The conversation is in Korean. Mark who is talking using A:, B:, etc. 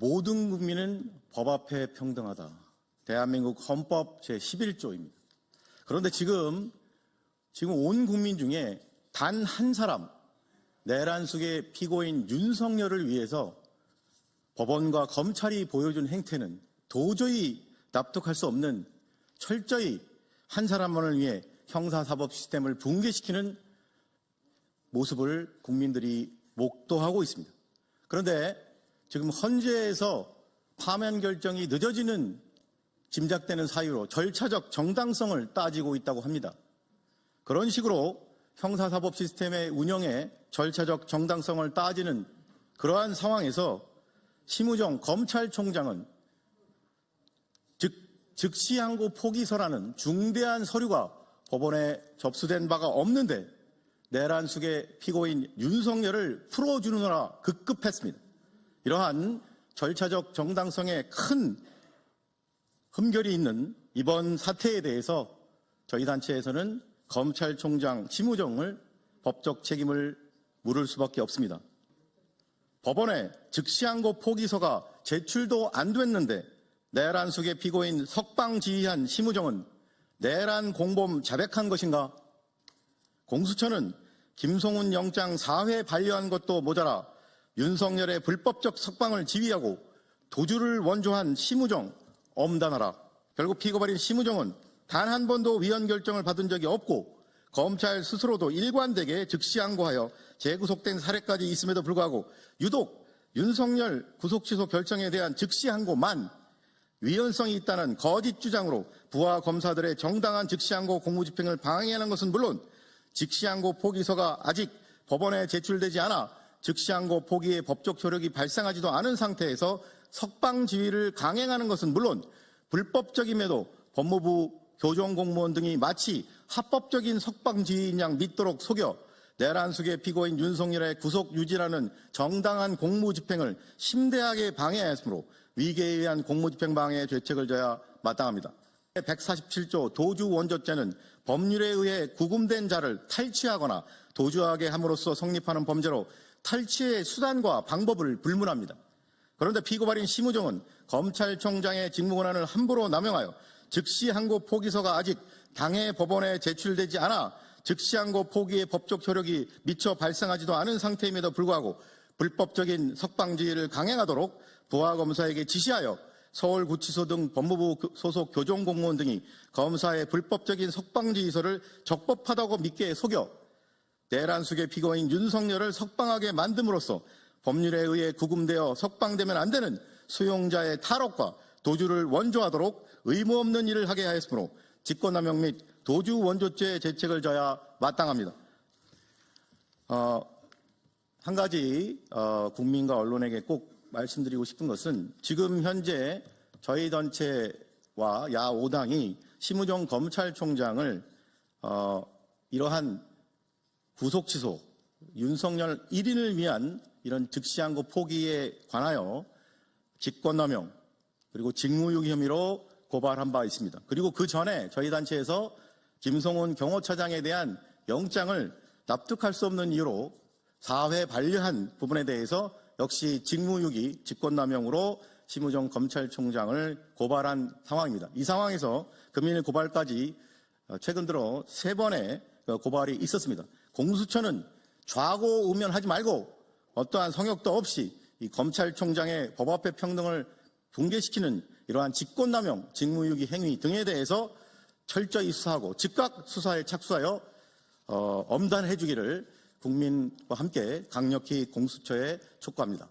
A: 모든 국민은 법 앞에 평등하다. 대한민국 헌법 제11조입니다. 그런데 지금 지금 온 국민 중에 단 한 사람 내란숙의 피고인 윤석열을 위해서 법원과 검찰이 보여준 행태는 도저히 납득할 수 없는 철저히 한 사람만을 위해 형사사법 시스템을 붕괴시키는 모습을 국민들이 목도하고 있습니다. 그런데 지금 헌재에서 파면 결정이 늦어지는 짐작되는 사유로 절차적 정당성을 따지고 있다고 합니다. 그런 식으로 형사사법 시스템의 운영에 절차적 정당성을 따지는 그러한 상황에서 심우정 검찰총장은 즉, 즉시항고 포기서라는 중대한 서류가 법원에 접수된 바가 없는데 내란숙의 피고인 윤석열을 풀어주느라 급급했습니다. 이러한 절차적 정당성에 큰 흠결이 있는 이번 사태에 대해서 저희 단체에서는 검찰총장 심우정을 법적 책임을 물을 수밖에 없습니다. 법원에 즉시항고 포기서가 제출도 안 됐는데 내란숙의 피고인 석방 지휘한 심우정은 내란 공범 자백한 것인가? 공수처는 김송훈 영장 4회 반려한 것도 모자라 윤석열의 불법적 석방을 지휘하고 도주를 원조한 심우정 엄단하라. 결국 피고발인 심우정은 단 한 번도 위헌 결정을 받은 적이 없고 검찰 스스로도 일관되게 즉시 항고하여 재구속된 사례까지 있음에도 불구하고 유독 윤석열 구속 취소 결정에 대한 즉시 항고만 위헌성이 있다는 거짓 주장으로 부하 검사들의 정당한 즉시 항고 공무집행을 방해하는 것은 물론 즉시 항고 포기서가 아직 법원에 제출되지 않아 즉시항고 포기의 법적 효력이 발생하지도 않은 상태에서 석방 지휘를 강행하는 것은 물론 불법적임에도 법무부 교정 공무원 등이 마치 합법적인 석방 지휘인 양 믿도록 속여 내란숙의 피고인 윤석열의 구속 유지라는 정당한 공무 집행을 심대하게 방해하였으므로 위계에 의한 공무 집행 방해 죄책을 져야 마땅합니다. 147조 도주 원조죄는 법률에 의해 구금된 자를 탈취하거나 도주하게 함으로써 성립하는 범죄로 탈취의 수단과 방법을 불문합니다. 그런데 피고발인 심우정은 검찰총장의 직무권한을 함부로 남용하여 즉시항고 포기서가 아직 당해 법원에 제출되지 않아 즉시항고 포기의 법적 효력이 미처 발생하지도 않은 상태임에도 불구하고 불법적인 석방지휘를 강행하도록 부하검사에게 지시하여 서울구치소 등 법무부 소속 교정공무원 등이 검사의 불법적인 석방지휘서를 적법하다고 믿게 속여 내란숙의 피고인 윤석열을 석방하게 만듦으로써 법률에 의해 구금되어 석방되면 안 되는 수용자의 탈옥과 도주를 원조하도록 의무 없는 일을 하게 하였으므로 직권남용 및 도주 원조죄 죄책을 져야 마땅합니다. 어, 한 가지 어, 국민과 언론에게 꼭 말씀드리고 싶은 것은 지금 현재 저희 단체와 야 5당이 심우정 검찰총장을 어, 이러한 구속 취소 윤석열 1인을 위한 이런 즉시항고 포기에 관하여 직권남용 그리고 직무유기 혐의로 고발한 바 있습니다. 그리고 그 전에 저희 단체에서 김성훈 경호처장에 대한 영장을 납득할 수 없는 이유로 4회 반려한 부분에 대해서 역시 직무유기 직권남용으로 심우정 검찰총장을 고발한 상황입니다. 이 상황에서 금일 고발까지 최근 들어 세 번의 고발이 있었습니다. 공수처는 좌고 우면하지 말고 어떠한 성역도 없이 이 검찰총장의 법 앞의 평등을 붕괴시키는 이러한 직권남용, 직무유기 행위 등에 대해서 철저히 수사하고 즉각 수사에 착수하여 어, 엄단해 주기를 국민과 함께 강력히 공수처에 촉구합니다.